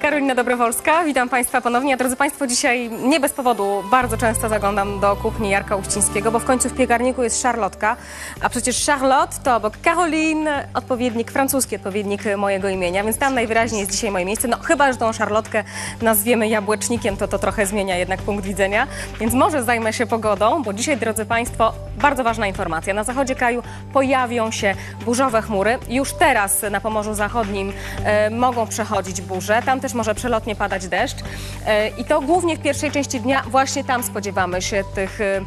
Karolina Dobrowolska, witam Państwa ponownie. Drodzy Państwo, dzisiaj nie bez powodu bardzo często zaglądam do kuchni Jarka Uścińskiego, bo w końcu w piekarniku jest szarlotka, a przecież Charlotte to obok Caroline odpowiednik, francuski odpowiednik mojego imienia, więc tam najwyraźniej jest dzisiaj moje miejsce. No chyba, że tą szarlotkę nazwiemy jabłecznikiem, to to trochę zmienia jednak punkt widzenia, więc może zajmę się pogodą, bo dzisiaj, drodzy Państwo, bardzo ważna informacja. Na zachodzie kraju pojawią się burzowe chmury. Już teraz na Pomorzu Zachodnim e, mogą przechodzić burze. Tam też może przelotnie padać deszcz. E, I to głównie w pierwszej części dnia właśnie tam spodziewamy się tych e,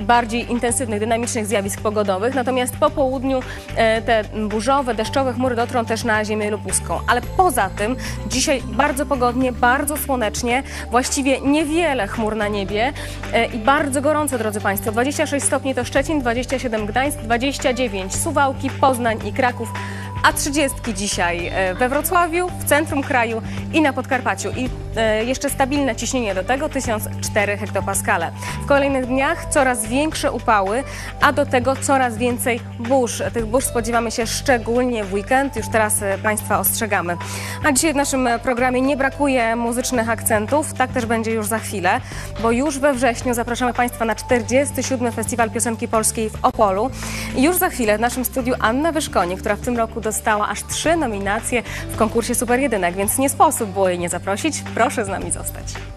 bardziej intensywnych, dynamicznych zjawisk pogodowych. Natomiast po południu e, te burzowe, deszczowe chmury dotrą też na ziemię lubuską. Ale poza tym dzisiaj bardzo pogodnie, bardzo słonecznie, właściwie niewiele chmur na niebie e, i bardzo gorąco, drodzy Państwo. 26 stopni to Szczecin, 27 Gdańsk, 29 Suwałki, Poznań i Kraków, a 30 dzisiaj e, we Wrocławiu, w centrum kraju i na Podkarpaciu. I e, jeszcze stabilne ciśnienie do tego 1004 hektopaskale. W kolejnych dniach coraz większe upały, a do tego coraz więcej burz. Tych burz spodziewamy się szczególnie w weekend, już teraz e, Państwa ostrzegamy. A dzisiaj w naszym programie nie brakuje muzycznych akcentów, tak też będzie już za chwilę, bo już we wrześniu zapraszamy Państwa na 47. Festiwal Piosenki Polskiej w Opolu. I już za chwilę w naszym studiu Anna Wyszkonie, która w tym roku dostała aż trzy nominacje w konkursie Super Jedynek, więc nie sposób było jej nie zaprosić. Proszę z nami zostać.